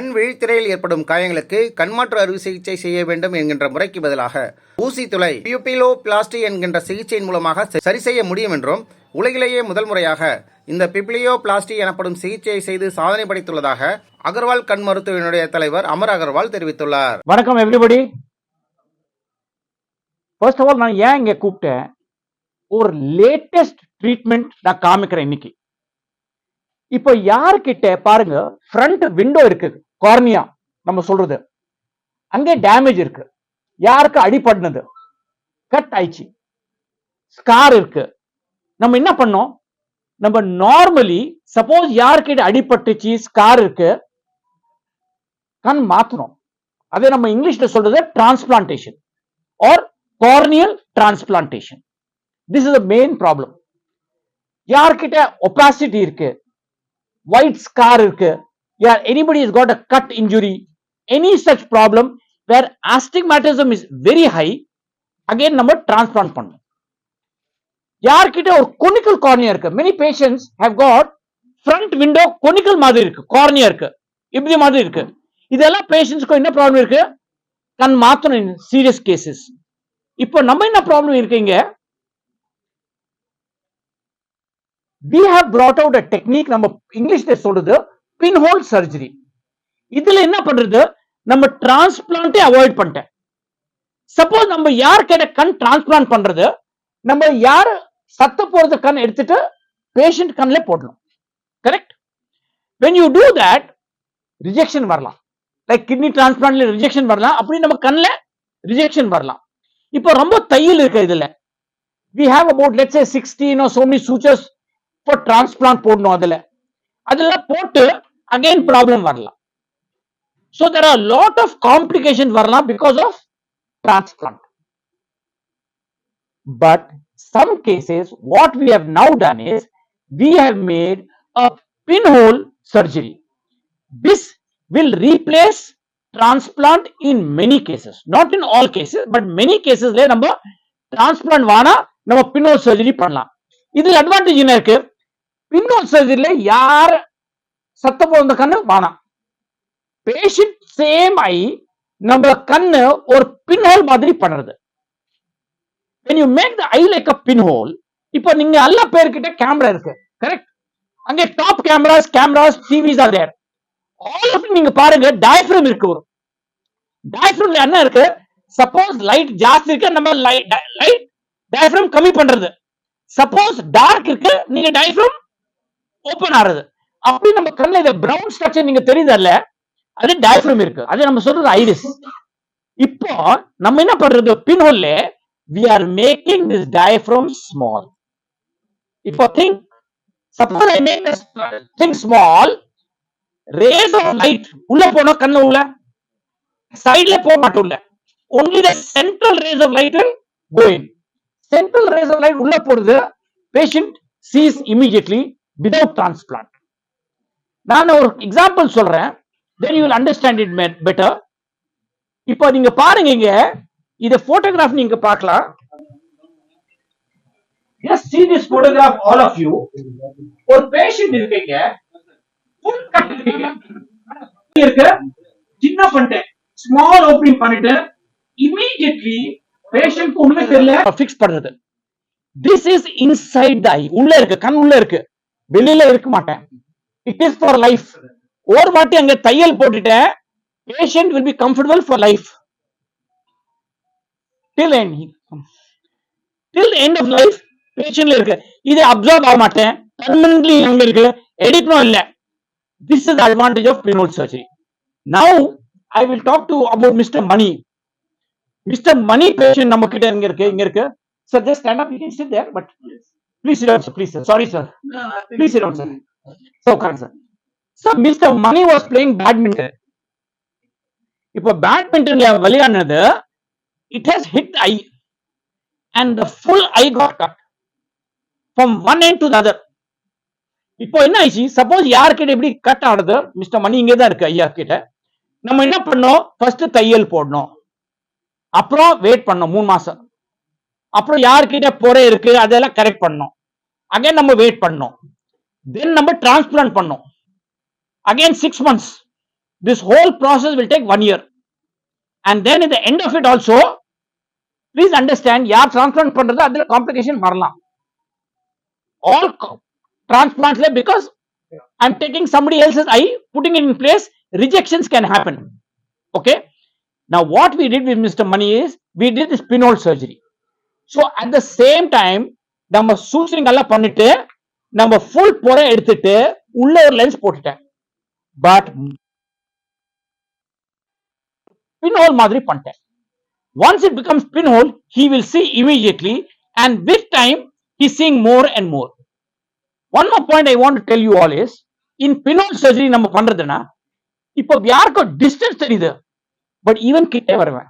கண் விழித்திரையில் ஏற்படும் காயங்களுக்கு கண்மாற்று அறுவை சிகிச்சை செய்ய வேண்டும் என்கின்ற முறைக்கு பதிலாக ஊசி துளை பியூபிலோ பிளாஸ்டி என்கின்ற சிகிச்சையின் மூலமாக சரி செய்ய முடியும் என்றும் உலகிலேயே முதல் முறையாக இந்த பிப்ளியோ பிளாஸ்டி எனப்படும் சிகிச்சையை செய்து சாதனை படைத்துள்ளதாக அகர்வால் கண் மருத்துவனுடைய தலைவர் அமர் அகர்வால் தெரிவித்துள்ளார். வணக்கம் எவ்ரிபடி ஃபர்ஸ்ட் ஆஃப் ஆல் நான் ஏன் இங்கே கூப்பிட்டேன்? ஒரு லேட்டஸ்ட் ட்ரீட்மெண்ட் நான் காமிக்கிறேன் இன்னைக்கு. இப்போ யார்கிட்ட பாருங்க ஃப்ரண்ட் விண்டோ இருக்குது. கார்னியா நம்ம சொல்றது. அங்கே டேமேஜ் இருக்கு. யாருக்கு அடிபடினது? கட் ஆயிடுச்சு. ஸ்கார் இருக்கு. நம்ம என்ன பண்ணோம்? நம்ம நார்மலி சப்போஸ் யார்கிட்ட அடிபட்டுச்சு ஸ்கார் இருக்கு? கண் மாத்தணும். அதே நம்ம இங்கிலீஷ்ல சொல்றது transplantation or corneal transplantation this is the main problem யார்கிட்ட ஒபாசிட்டி இருக்கு? ஒயிட் ஸ்கார் இருக்கு. யார் anybody is got a cut injury any such problem where astigmatism is very high again நம்ம டிரான்ஸ்பிளான்ட் பண்ணணும். யார்கிட்ட ஒரு கொனிக்கல் கார்னியா இருக்கு? Many patients have got front window conical மாதிரி இருக்கு கார்னியா இருக்கு இப்படி மாதிரி இருக்கு. இதெல்லாம் பேஷன்ஸ்க்கு என்ன ப்ராப்ளம் இருக்கு? கண் மாத்தணும் சீரியஸ் கேசஸ் இப்போ நம்ம என்ன ப்ராப்ளம் இருக்கீங்க? We have brought out a technique நம்ம இங்கிலீஷ்ல சொல்றது பின்ஹோல் சர்ஜரி இதுல என்ன பண்றது? நம்ம டிரான்ஸ்பிளான்ட்டே அவாய்ட் பண்ணிட்டேன். சப்போஸ் நம்ம யார் கிட்ட கண் டிரான்ஸ்பிளான்ட் பண்றது? நம்ம யார் சத்த போறது கண் எடுத்துட்டு பேஷண்ட் கண்ணில் போடணும். Correct when you do that rejection வரலாம். லைக் கிட்னி டிரான்ஸ்பிளான்ட்ல ரிஜெக்ஷன் வரலாம். அப்படி நம்ம கண்ணில் ரிஜெக்ஷன் வரலாம். இப்போ ரொம்ப தையல் இருக்கு இதுல. We have about let's sixteen 16 or so many sutures போடணும் அதுல. அதுல போட்டு again problem வரலாம் so there are a lot of complications வரலாம் because of transplant but some cases what we have now done is we have made a pinhole surgery this will replace transplant in many cases not in all cases but many cases ல நம்ம transplant வானா நம்ம பின்னோல் surgery பண்ணலாம் இதுல advantage என்ன இருக்கு பின்னோல் சர்ஜரியில யார் சத்த போந்த கண்ணு வானா. பேஷண்ட் சேம் ஐ நம்ம கண்ணு ஒரு பின்ஹோல் மாதிரி பண்றது when you make the eye like a pinhole இப்போ நீங்க எல்லா பேர்கிட்ட கேமரா இருக்கு. கரெக்ட் அங்கே top cameras cameras TVs are there all of நீங்க பாருங்க டயஃப்ரம் இருக்கு ஒரு. டயஃப்ரம்ல என்ன இருக்கு? சப்போஸ் லைட் ஜாஸ்தி இருக்கு நம்ம லைட் லைட் டயஃப்ரம் கம்மி பண்றது. சப்போஸ் டார்க் இருக்கு நீங்க டயஃப்ரம் ஓபன் ஆறது. அப்படி நம்ம கண்ணில் இந்த பிரவுன் ஸ்ட்ரக்சர் நீங்க தெரியுதல்ல அது டயஃப்ரம் இருக்கு அது நம்ம சொல்றது ஐரிஸ் இப்போ நம்ம என்ன பண்றது பின்ஹோல்ல we are making this diaphragm small இப்போ think suppose I make thing small rays of light உள்ள போனா கண்ணு உள்ள சைடுல போக மாட்டோம்ல only the central rays of light will central rays of light உள்ள போறது patient sees immediately without transplant நான் ஒரு எக்ஸாம்பிள் சொல்றேன். Then you will understand it இப்போ நீங்க பாருங்க இங்க இத போட்டோகிராஃப் நீங்க பார்க்கலாம். Yes see this photograph all of you ஒரு பேஷண்ட் இருக்கீங்க. Full இருக்கு. சின்ன பண்ணிட்டேன் ஸ்மால் ஓப்பனிங் பண்ணிட்டு இமீடியட்லி பேஷண்ட் உள்ள தெரியல. ஃபிக்ஸ் பண்றது. This is inside the eye உள்ள இருக்கு. கண் உள்ள இருக்கு. வெளியில இருக்க மாட்டேன். இட் இஸ் ஃபார் லைஃப் ஒரு வாட்டி அங்க தையல் போட்டுட்டேன். Patient will be comfortable for life till end till end of life பேஷண்ட்ல இருக்கு. இது அப்சர்வ் ஆக மாட்டேன். பர்மனன்ட்லி அங்க இருக்கு. எடிட்டும் இல்ல. This is advantage of pinhole surgery now I will talk to about mister Mani mister Mani patient நம்ம கிட்ட எங்க இருக்கு? இங்க இருக்கு. Sir just stand up you can sit there but please sit down please sir sorry sir please sit down sir so sir sir mister Mani was playing badminton இப்போ பேட்மிண்டன்ல விளையாடினது it has hit eye and the full eye got cut from one end to the other இப்போ என்ன ஆயிடுச்சு? Suppose யார்கிட்ட எப்படி cut ஆனது? Mister மணி இங்கே தான் இருக்கு ஐயா கிட்ட. நம்ம என்ன பண்ணோம்? ஃபர்ஸ்ட் தையல் போடணும். அப்புறம் வெயிட் பண்ணோம் மூணு மாசம். அப்புறம் யார்கிட்ட பொறை இருக்கு? அதெல்லாம் கரெக்ட் பண்ணோம். அகைன் நம்ம வெயிட் பண்ணோம். தென் நம்ம டிரான்ஸ்பிளான்ட் பண்ணோம் again six months this whole process will take one year. And then at the end of it also, please understand, யார் transplant பண்றது அதுல complication வரலாம். All co- transplants because I'm taking somebody else's eye, putting it in place, rejections can happen. Okay. Now what we did with Mr. Money is, we did this pinhole surgery. So at the same time, நம்ம சூசரிங் எல்லாம் பண்ணிட்டு நம்ம full புறம் எடுத்துட்டு உள்ள ஒரு lens போட்டுட்டேன் but bin whole மாதிரி பண்ணிட்டேன் once it becomes pin hole he will see immediately and with time he seeing more and more one more point I want tell you all is in pinhole surgery நம்ம பண்றதுன்னா இப்போ யாருக்கும் distance தெரியுது but even கிட்டே வருவேன்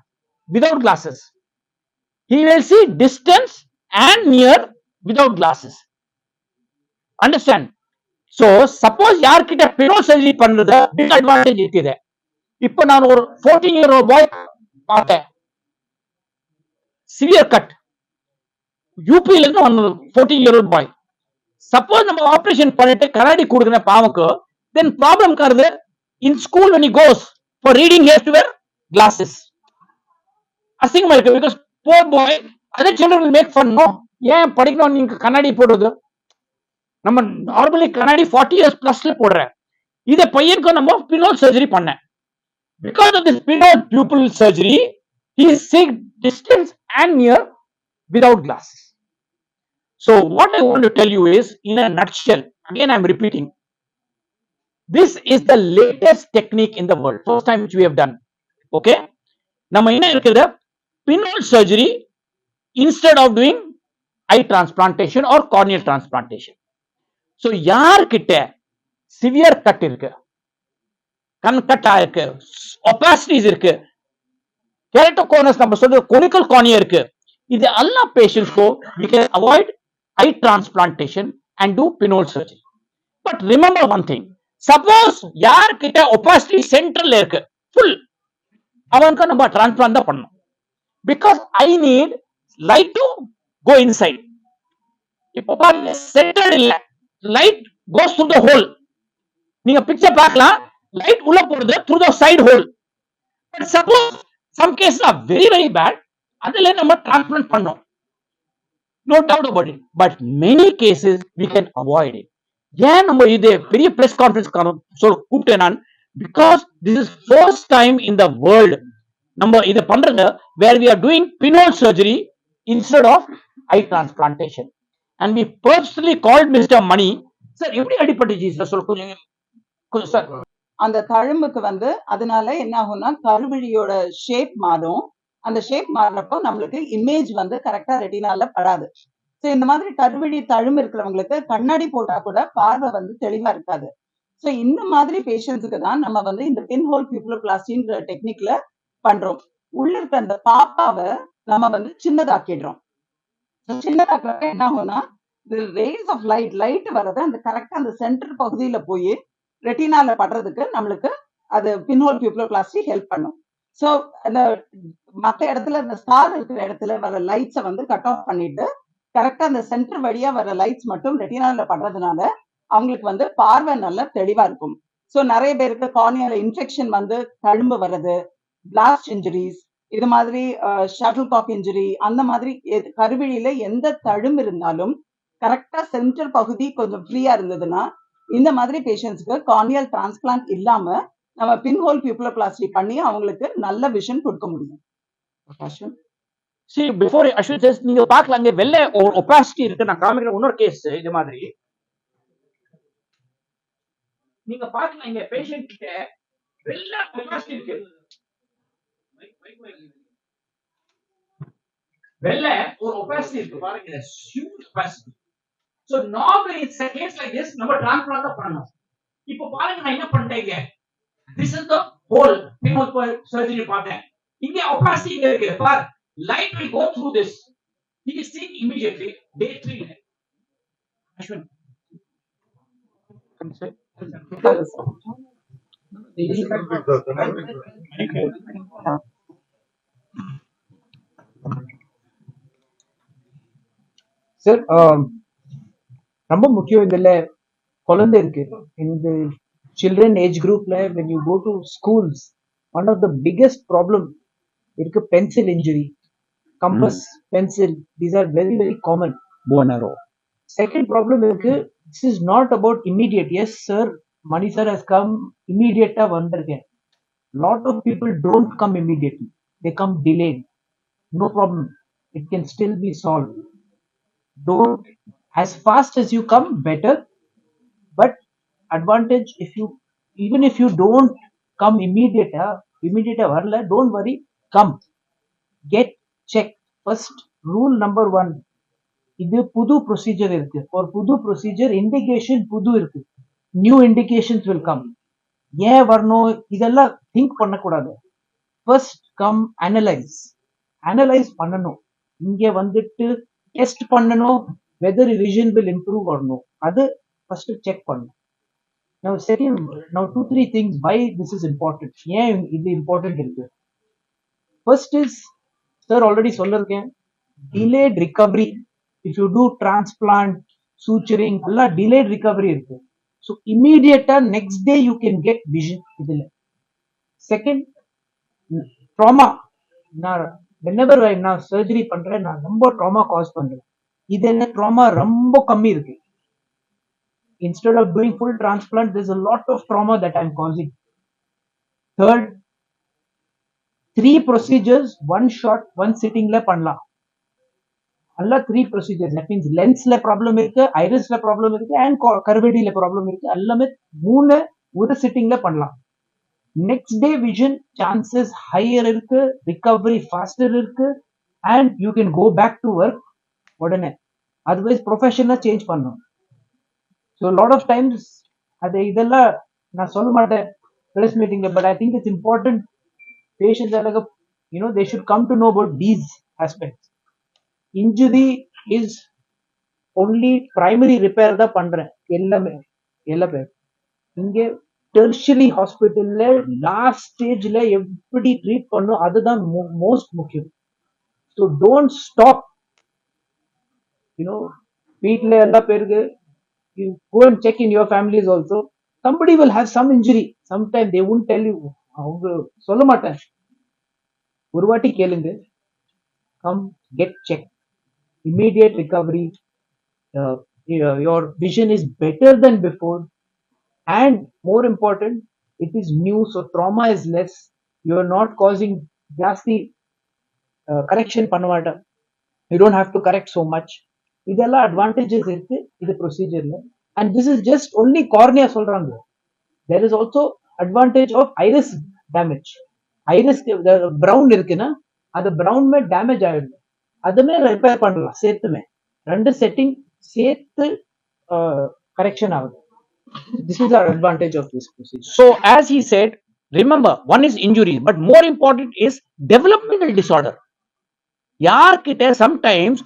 without glasses he will see distance and near without glasses glasses so suppose suppose யார்கிட்ட pinhole surgery பண்றது disadvantage இருக்குது. இப்போ நான் ஒரு 14 இயர் பாய் பார்த்தேன். சிவியர் கட் யூபியில இருந்து வந்தது 14 இயர் பாய் சப்போஸ் நம்ம ஆபரேஷன் பண்ணிட்டு கண்ணாடி கொடுக்குற பாவக்கு தென் ப்ராப்ளம் கருது in school when goes for reading has to wear glasses அசிங்கமா இருக்கு because poor boy other children make fun no ஏன் படிக்கணும் நீங்க கண்ணாடி போடுறது? நம்ம நார்மலி கண்ணாடி ஃபார்ட்டி இயர்ஸ் பிளஸ்ல போடுறேன் இதை பையனுக்கு நம்ம பினோல் சர்ஜரி பண்ணேன் because of this pinhole pupil surgery, he is seeing distance and near without glasses. So what I want to tell you is, in a nutshell, again I'm repeating, this is the latest technique in the world, first time which we have done. Okay? நம்ம என்ன இருக்குது pinhole surgery instead of doing eye transplantation or corneal transplantation. So யார்கிட்ட severe cut இருக்கு? கண் கட்டா இருக்கு ஒபாசிட்டிஸ் இருக்கு. கேரட்டோகோனஸ் நம்ம சொல்றது கொனிக்கல் கார்னியா இருக்கு. இது எல்லா பேஷண்ட்ஸ்க்கோ we can avoid eye transplantation and do pinhole surgery but remember one thing suppose யார்கிட்ட ஒபாசிட்டி சென்டர்ல இருக்கு? ஃபுல் அவனுக்கு நம்ம டிரான்ஸ்பிளான் தான் பண்ணணும். Because I need light to go inside இப்போ பாருங்க சென்டர் இல்லை. Light goes through the hole நீங்க பிக்சர் பார்க்கலாம். லைட் உள்ள போறது through the side hole but suppose some case are very very bad அதுல நம்ம டிரான்ஸ்பிளான்ட் பண்ணோம். No doubt about it but many cases we can avoid it ஏன் நம்ம இது பெரிய பிரஸ் கான்ஃபரன்ஸ் சொல்ல கூப்பிட்டேன் நான்? Because this is first time in the world நம்ம இதை பண்றது where we are doing pinhole surgery instead of eye transplantation and we personally called mister Mani sir எப்படி அடிபட்டுச்சு சார் சொல்ல கொஞ்சம் கொஞ்சம் சார் அந்த தழும்புக்கு வந்து அதனால என்ன ஆகும்னா கருவிழியோட ஷேப் மாறும். அந்த ஷேப் மாறுறப்போ நம்மளுக்கு இமேஜ் வந்து கரெக்டா ரெட்டினால படாது. ஸோ இந்த மாதிரி கருவிழி தழும்பு இருக்கிறவங்களுக்கு கண்ணாடி போட்டா கூட பார்வை வந்து தெளிவா இருக்காது. ஸோ இந்த மாதிரி பேஷண்ட்ஸுக்கு தான் நம்ம வந்து இந்த பின்ஹோல் பியூப்ளோபிளாஸ்டின்ற டெக்னிக்ல பண்றோம். உள்ள இருக்க அந்த பாப்பாவை நம்ம வந்து சின்னதாக்கிடுறோம். சின்னதாக என்ன ஆகும்னா ரேஸ் ஆஃப் லைட் லைட் வர்றது அந்த கரெக்டா அந்த சென்டர் பகுதியில போய் ரெட்டினால படுறதுக்கு நம்மளுக்கு அது பின்ஹோல் பியூப்ளோபிளாஸ்டி ஹெல்ப் பண்ணும். ஸோ அந்த மற்ற இடத்துல இந்த ஸ்டார் இருக்கிற இடத்துல வர லைட்ஸை வந்து கட் ஆஃப் பண்ணிட்டு கரெக்டா அந்த சென்டர் வழியா வர லைட்ஸ் மட்டும் ரெட்டினால படுறதுனால அவங்களுக்கு வந்து பார்வை நல்லா தெளிவா இருக்கும். ஸோ நிறைய பேருக்கு கார்னியால இன்ஃபெக்ஷன் வந்து தழும்பு வர்றது பிளாஸ்ட் இன்ஜுரிஸ் இது மாதிரி ஷட்டில் காக் இன்ஜுரி அந்த மாதிரி கருவிழியில எந்த தழும்பு இருந்தாலும் கரெக்டா சென்டர் பகுதி கொஞ்சம் ஃப்ரீயா இருந்ததுன்னா இந்த மாதிரி பேஷண்ட்ஸ்க்கு கார்னியல் டிரான்ஸ்பிளான்ட் இல்லாம நம்ம பின்ஹோல் பியூப்ளோபிளாஸ்டி பண்ணி அவங்களுக்கு நல்ல விஷன் கொடுக்க முடியும். சி பிஃபோர் அஸ்வின் says நீங்க பார்க்கலாம் இங்க வெள்ளை ஒபாசிட்டி இருக்கு. நான் காமிக்கிற இன்னொரு கேஸ் இது மாதிரி. நீங்க பார்க்கலாம் இங்க பேஷண்ட் கிட்ட வெள்ளை ஒபாசிட்டி இருக்கு. வெள்ள ஒரு ஒபாசிட்டி இருக்கு. பாருங்க huge opacity so normally it's a case like this நம்ம டிரான்ஸ்பிளான்ட் தான் பண்ணணும். இப்போ பாருங்க நான் என்ன பண்ணிட்டேங்க this is the hole pinhole surgery பார்த்தேன் இங்க ஒபாசிட்டி இங்க இருக்கு. பார் light will go through this. He is seeing immediately. Day 3 Ashwin. Say sir ரொம்ப முக்கியம் இதுல குழந்தை இருக்கு இந்த age group la when you go to schools one of the biggest problem இருக்கு compass pencil these are very very common bow and arrow second problem இருக்கு this is not about immediate yes sir mani sir has come immediate ஆ வந்திருக்கேன் lot of people don't come immediately they come delayed no problem it can still be solved don't as fast as you come better but advantage if you even if you don't come immediate uh, immediate வரல don't worry come get check first rule number one இது புது procedure இருக்கு ஒரு புது procedure indication புது இருக்கு new indications will come ஏன் வரணும்? இதெல்லாம் திங்க் பண்ணக்கூடாது. ஃபர்ஸ்ட் கம் அனலைஸ் அனலைஸ் பண்ணணும். இங்கே வந்துட்டு டெஸ்ட் பண்ணணும். வெதர் ரிவிஷன் வில் இம்ப்ரூவ் வரணும் அது ஃபர்ஸ்ட் செக் பண்ணணும். Now second now two three things by this is important ஏன் இது இம்பார்ட்டன்ட் இருக்கு? ஃபர்ஸ்ட் இஸ் சார் ஆல்ரெடி சொல்லிருக்கேன். Delayed recovery if you do transplant suturing எல்லாம் டிலேட் ரிகவரி இருக்குது so immediate next day you can get vision இதுல second trauma நான் whenever I நான் surgery பண்றேன் நான் ரொம்ப trauma cause பண்றேன் இது என்ன trauma ரொம்ப கம்மி இருக்கு instead of doing full transplant there's a lot of trauma that i'm causing third three procedures one shot one sitting ல பண்ணலாம் எல்லாம் த்ரீ ப்ரொசீஜர் தட் மீன்ஸ் லென்ஸ்ல ப்ராப்ளம் இருக்கு ஐரிஸ்ல ப்ராப்ளம் இருக்கு அண்ட் கருவடியில ப்ராப்ளம் இருக்கு. எல்லாமே மூணு ஒரு சிட்டிங்ல பண்ணலாம். Next day vision chances higher இருக்கு ரிகவரி ஃபாஸ்டர் இருக்கு and you can go back to work உடனே. அதர்வைஸ் ப்ரொஃபஷனா சேஞ்ச் பண்ணும் ஸோ லாட் ஆஃப் டைம்ஸ் அது இதெல்லாம் நான் சொல்ல மாட்டேன் ப்ரெஸ் மீட்டிங்ல but I think it's important patients you know they should come to know about these aspects injury is only primary repair தான் பண்றேன். எல்லாமே எல்லா பேர் இங்கே டெர்ஷரி ஹாஸ்பிட்டல்ல லாஸ்ட் ஸ்டேஜ்ல எப்படி ட்ரீட் பண்ணும் அதுதான் மோஸ்ட் முக்கியம். ஸோ டோன்ட் ஸ்டாப் யூனோ வீட்டில் எல்லா பேருக்கு you go and check in your families also somebody will have some injury sometime they won't tell you அவங்க சொல்ல மாட்டேன் ஒரு வாட்டி கேளுங்க. Come get check immediate recovery uh, your your vision is better than before and more important it is new so trauma is less you are not causing ஜாஸ்தி correction பண்ண மாட்டேன் you don't have to correct so much இதெல்லாம் advantages இருக்கு இது ப்ரொசீஜர்ல and this is just only cornea சொல்றாங்க there is also advantage of iris damage iris brown இருக்குன்னா அது ப்ரௌன்மே damage ஆயிடுது அதுமே ரிப்பேர் பண்ணலாம் சேர்த்துமே. ரெண்டு செட்டிங் சேர்த்து கரெக்ஷன் ஆகுது. This is the advantage of this procedure. So, as he said, remember, one is injuries, but more important is developmental disorder. யார்கிட்ட சம்டைம்ஸ்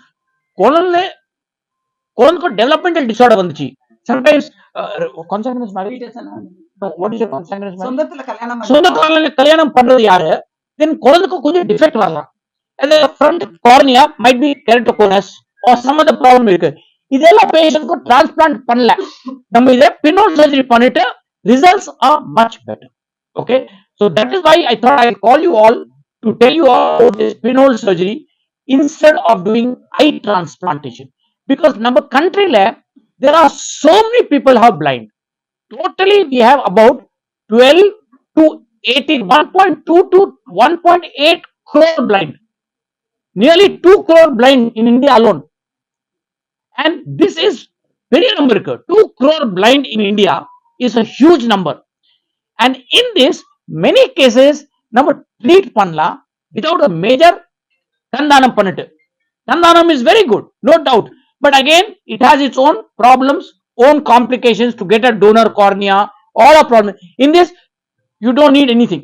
குழந்தை குழந்தைக்கு டெவலப்மெண்டல் டிசார்டர் வந்துச்சு. Sometimes consanguineous marriage what is சொந்தத்துல கல்யாணம் பண்ணி- சொந்த கல்யாணம் பண்றது யாரு? தென் குழந்தைக்கு கொஞ்சம் டிஃபெக்ட் வரலாம். அந்த front cornea might be keratoconus or some other problem இருக்கு. இதெல்லாம் பேஷண்ட்க்கு டிரான்ஸ்பிளான்ட் பண்ணல. நம்ம இதை பின்னோல் சர்ஜரி பண்ணிட்டு results are much better okay so that is why I thought I call you all to tell you about this pinhole surgery instead of doing eye transplantation. Because நம்ம countryல there are so many people who are blind. Totally we have about 12 to 18 1.2 to 1.8 crore blind. Nearly 2 crore blind in india alone and this is very number 2 crore blind in india is a huge number and in this many cases நம்ம treat பண்ணலாம் without a major கந்தானம் பண்ணிட்டு கந்தானம் is very good no doubt but again it has its own problems own complications to get a donor cornea all a problem in this you don't need anything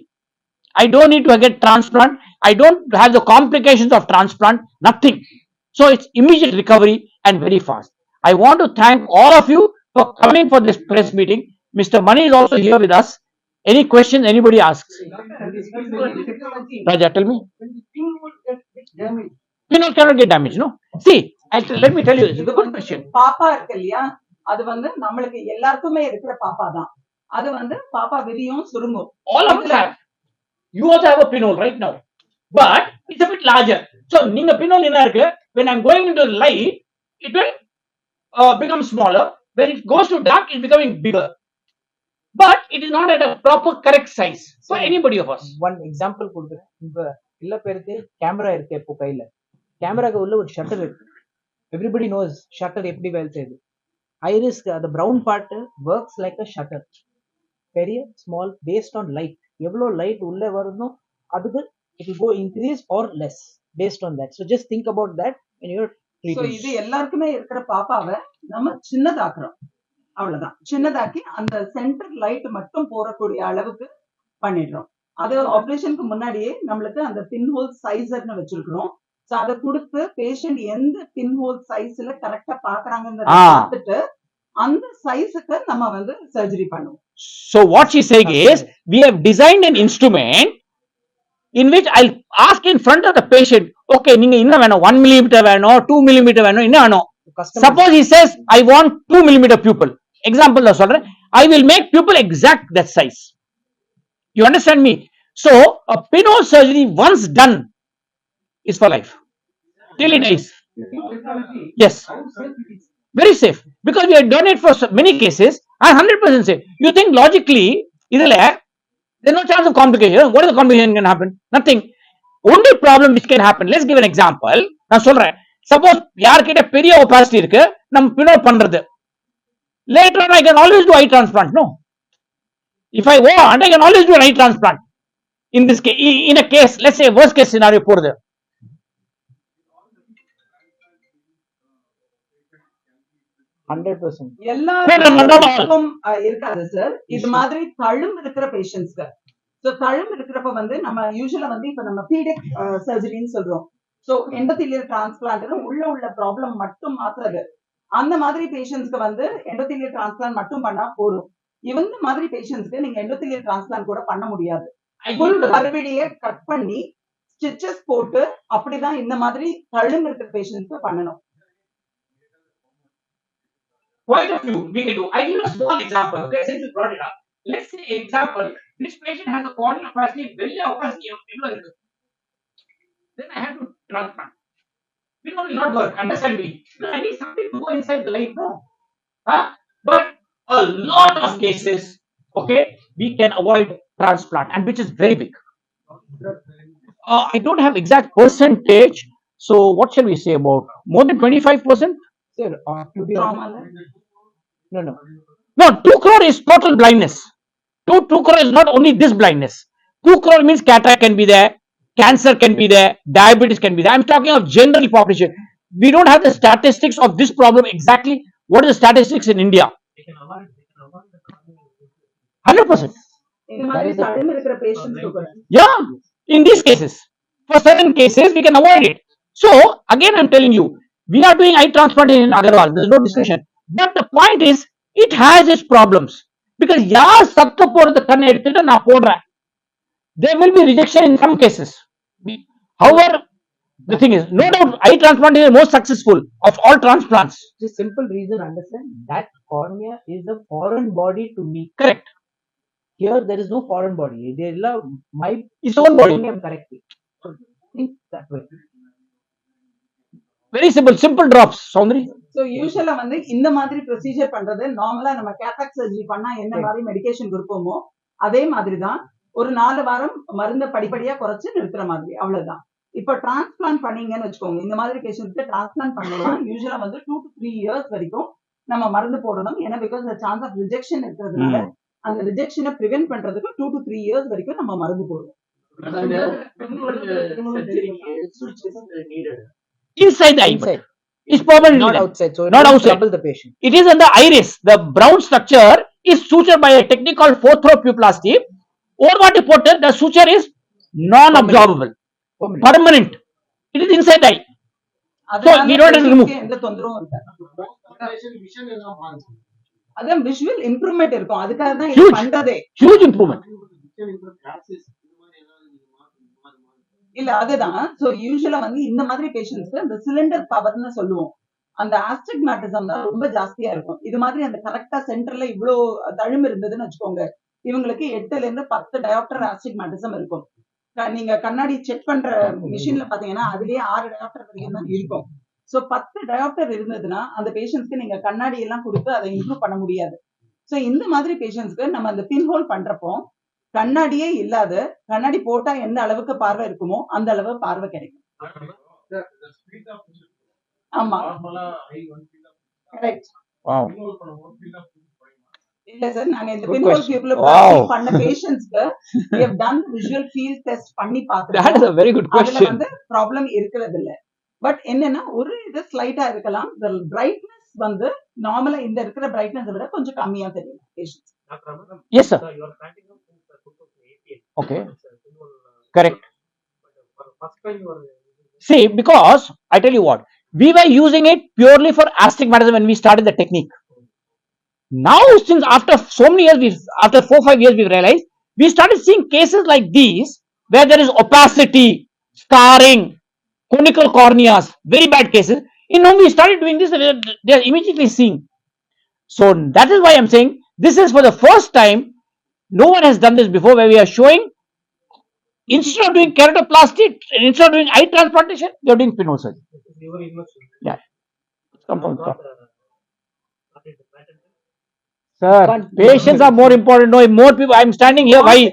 i don't need to get transplant i don't have the complications of transplant nothing so it's immediate recovery and very fast i want to thank all of you for coming for this press meeting mr mani is also here with us any question anybody asks raja tell me Pinot cannot get damaged, no? See, actually, let me tell you, this is a good question. பாப்பா இருக்கு இல்லையா அது வந்து நம்மளுக்கு எல்லாருக்குமே இருக்கிற பாப்பா தான் அது வந்து பாப்பா விரியும் சுருங்கும் all of us have. You also have a pinhole right now. But it's a bit larger. So, நீங்க pinhole என்ன இருக்கு? Going into the light, it will uh, become smaller. When it goes to dark, it's becoming bigger. But it is not at a proper correct size for anybody of us. One example கொடுக்குறேன் இப்ப எல்லா பேருக்கு camera இருக்கு இப்போ கையில கேமராக்கு உள்ள ஒரு shutter இருக்கு எவ்ரிபடி நோஸ் ஷட்டர் எப்படி வேலை செய்யுது ஐரிஸ்க்கு அந்த brown part works like a shutter பெரிய ஸ்மால் பேஸ்ட் ஆன் லைட் எவ்வளோ லைட் உள்ள வருதோ அதுக்கு it go increase or less based on that so just think about that in your so இது எல்லாருக்குமே இருக்கிற பாப்பாவை நம்ம சின்னதாக்குறோம். அவ்வளவுதான். சின்னதாக்கி அந்த சென்டர் லைட் மட்டும் போறக்கூடிய அளவுக்கு பண்ணிடுறோம். அது ஆபரேஷனுக்கு முன்னாடியே நம்மளுக்கு அந்த பின் ஹோல் சைஸர்னு வச்சிருக்கிறோம். சோ அதை கொடுத்து பேஷண்ட் எந்த பின் ஹோல் சைஸ்ல கரெக்டா பாக்குறாங்கங்கறத ஆ. பார்த்துட்டு அந்த சைஸுக்கு நம்ம வந்து சர்ஜரி பண்ணுவோம். So what she's saying is, we have designed an instrument in which I'll ask in front of the patient, okay, நீங்க என்ன வேணும் ஒன் millimeter வேணும் டூ millimeter வேணும் என்ன வேணும் customer Suppose he says, I want 2 millimeter pupil. Example நான் சொல்றேன். I will make pupil exact that size. You understand me? So, a pinhole surgery once done is for life. Till it dies. Yes. Very safe. Because we have done it for so many cases and 100% safe. You think logically, இதுல there's no chance of complication. What is the complication can happen? Nothing. Only problem which can happen. Let's give an example. நான் சொல்றேன். Suppose யார்கிட்ட பெரிய opacity இருக்கு நம்ம pinhole பண்றது later on I can always do eye transplant no if I want I can always do an eye transplant in this case in a case let's say worst case scenario போறது hundred percent எல்லா Madam, madam. பேஷண்ட்ஸ்க்கும் இருக்காது sir இது மாதிரி தழும் இருக்கிற பேஷண்ட்ஸ்க்கு so தழும் இருக்கிறப்ப வந்து நம்ம யூஸ்வலா வந்து இப்ப நம்ம பீடிக் சர்ஜரின்னு சொல்றோம் சோ எண்டோத்திலியல் டிரான்ஸ்பிளான்ட் உள்ள உள்ள ப்ராப்ளம் மட்டும் மாத்துறது அந்த மாதிரி பேஷண்ட்ஸ்க்கு வந்து எண்டோத்திலியல் டிரான்ஸ்பிளான்ட் மட்டும் பண்ணா போதும் இவங்க மாதிரி பேஷண்ட்ஸ்க்கு நீங்க எண்டோத்திலியல் டிரான்ஸ்பிளான்ட் கூட பண்ண முடியாது ஃபுல் கருவிழியை கட் பண்ணி ஸ்டிச்சஸ் போட்டு அப்படிதான் இந்த மாதிரி தழும் இருக்கிற பேஷண்ட்ஸ்க்கு பண்ணணும் Quite a few we can do. I give a small example. Okay, since you brought it up. Let's say example, This patient has a cornea palsy, very obviously embolized. Then I have to transplant. You know, will not work, understand me. I need something to go inside the eye now. Huh? But a lot of cases, okay, we can avoid transplant, and which is very big. Uh, I don't have exact percentage, so what shall we say about more than 25%? Sir, uh, to be no, no. No, 2 crore is total blindness two, two crore is not only this blindness. Two crore means cataract can be there, cancer can be there, diabetes can be there. I'm talking of general population. We don't have the statistics of this problem exactly. What is the statistics in India? 100%. Yeah, in these cases. For certain cases, we can avoid it. So, again, I'm telling you, we are doing eye transplant in Agarwal. There's no discussion. But the point is, it has its problems. Because யார் சத்த போறது கண்ணை எடுத்துட்டு நான் போடுறேன் there will be rejection in some cases. However, the thing is, no doubt, eye transplant is the most successful of all transplants. Just simple reason understand that cornea is a foreign body to me. Correct. Here there is no foreign body. They love my It's own body. cornea correctly. So think that way. Very simple, simple drops, Soundri. So usually வந்து இந்த மாதிரி procedure பண்றது நார்மலா நம்ம கேட்டாக் surgery பண்ணா என்ன மாதிரி medication கொடுப்போமோ அதே மாதிரி தான் ஒரு நாலு வாரம் மருந்த படிப்படியா குறைச்சு நிறுத்துற மாதிரி அவ்வளவுதான் இப்ப டிரான்ஸ்பிளான்ட் பண்ணீங்கன்னு வச்சுக்கோங்க இந்த மாதிரி பேஷண்ட்க்கு டிரான்ஸ்பிளான்ட் பண்ணலாம் யூஸ்வலா வந்து டூ டு த்ரீ இயர்ஸ் வரைக்கும் நம்ம மருந்து போடணும் ஏன்னா பிகாஸ் சான்ஸ் ஆஃப் ரிஜெக்ஷன் இருக்கிறதுனால அந்த ரிஜெக்ஷனை ப்ரிவென்ட் பண்றதுக்கு டூ டு த்ரீ இயர்ஸ் வரைக்கும் நம்ம மருந்து போடுவோம் Inside the eye. Inside, It's probably not there. outside. So it Not won't outside. trouble the patient. It is in the iris. The brown structure is sutured by a technique called photoreoplasty. Or what you put it, the suture is non-absorbable, Permanent. permanent. It is inside the eye. அதனால we don't have to remove. patientக்கு எந்த தொந்தரவும் இருக்காது அதான் visual improvement இருக்கும் அதுக்காக தான் இது Huge. பண்றதே Huge improvement. இல்ல அதுதான். சோ யூஸ்வலா வந்து இந்த மாதிரி பேஷண்ட்ஸ்க்கு இந்த சிலிண்டர் பவர்னு சொல்லுவோம். அந்த ஆஸ்டிக்மேட்டிசம் தான் ரொம்ப ஜாஸ்தியா இருக்கும். இது மாதிரி அந்த கரெக்டா சென்டர்ல இவ்வளவு தழும்பு இருந்ததுன்னு வச்சுக்கோங்க. இவங்களுக்கு எட்டுல இருந்து பத்து டயாப்டர் ஆஸ்டிக்மேட்டிசம் இருக்கும். நீங்க கண்ணாடி செக் பண்ற மிஷின்ல பாத்தீங்கன்னா அதுலயே ஆறு டயாப்டர் வரைக்கும் தான் இருக்கும். சோ பத்து டயாப்டர் இருந்ததுன்னா அந்த பேஷண்ட்ஸ்க்கு நீங்க கண்ணாடி எல்லாம் கொடுத்து அதை இம்ப்ரூவ் பண்ண முடியாது. சோ இந்த மாதிரி பேஷண்ட்ஸ்க்கு நம்ம அந்த பின்ஹோல் பண்றப்போ கண்ணாடியே இல்லாத கண்ணாடி போட்டா எந்த அளவுக்கு பார்வை இருக்குமோ அந்த அளவு பார்வை கிடைக்கும் ஆமா கரெக்ட். இல்ல சார் நாங்க இந்த. டியூப்ல. பண்ண பேஷண்ட்ஸ்க்கு we have done visual field test பண்ணி That பார்த்துருக்கோம் is a very good அதுல. வந்து ப்ராப்ளம் இருக்கிறது இல்ல பட் என்னன்னா ஒரு இது ஸ்லைட்டா இருக்கலாம் பிரைட்னஸ் வந்து நார்மலா இந்த இருக்கிற பிரைட்னஸ் விட கொஞ்சம் கம்மியா தெரியும் patients. Okay. Correct. See, because I tell you what, we were using it purely for astigmatism when we started the technique. Now, since after so many years, we after four five years, we realized we started seeing cases like these where there is opacity, scarring, conical corneas, very bad cases. In whom we started doing this, they are immediately seeing. So that is why I'm saying this is for the first time. No one has done this before, where we are showing instead of doing keratoplasty, instead of doing eye transplantation, we are doing pinhole surgery. Yeah. Come the top. Sir, patients are more important. No, if more people. I'm standing here. Why?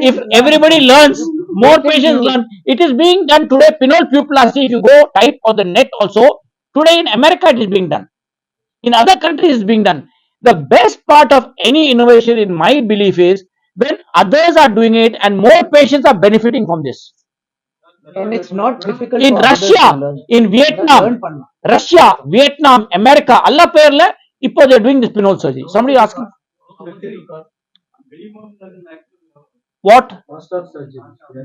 If everybody learns, more patients learn. It is being done today. Pinhole. If you go type on the net also, today in America it is being done. In other countries it's being done. The best part of any innovation, in my belief, is when others are doing it and more patients are benefiting from this. And it's not difficult In for others Russia, to learn. in learn Vietnam, பண்ணலாம். Russia, Vietnam, America, alla பேர்ல இப்போ they are doing this pinhole surgery. Somebody is asking what?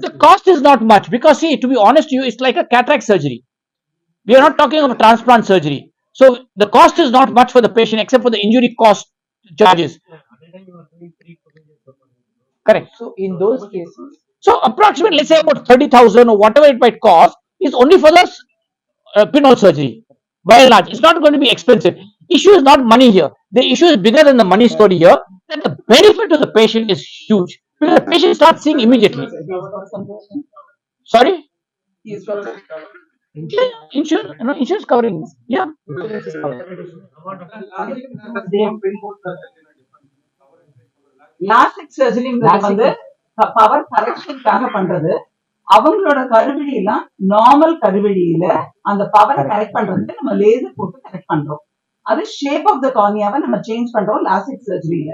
The cost is not much because see, to be honest to you, it's like a cataract surgery. We are not talking of a transplant surgery. So the cost is not much for the patient except for the injury cost charges. Correct. So in those cases, So approximately, let's say about thirty thousand or whatever it might cost is only for the uh, pinhole surgery. By and large, it's not going to be expensive. Issue is not money here. The issue is bigger than the money story here. That the benefit to the patient is huge because the patient starts seeing immediately. Sorry, insurance, no, insurance covering. Yeah, insurance is covering. LASIK சர்ஜரிங்கிறது வந்து power கரெக்ஷனுக்காக பண்றது. அவங்களோட கருவிழி எல்லாம் normal கருவிழியில அந்த பவரை correct பண்றதுக்கு நம்ம லேசர் போட்டு கரெக்ட் பண்றோம். அது ஷேப் ஆஃப் த கார்னியாவை நம்ம சேஞ்ச் பண்றோம் லாசிக் சர்ஜரியில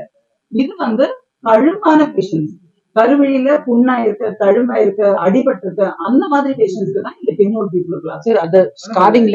இது வந்து கழுமான பேஷண்ட்ஸ் கருவிழியில புண்ணா இருக்கு தழும்பா இருக்கு அடிபட்டு இருக்கு அந்த மாதிரி பேஷண்ட்ஸ்க்கு தான் இந்த பின்னோல் பீப்புள் கிளாஸ் sir, அந்த scarring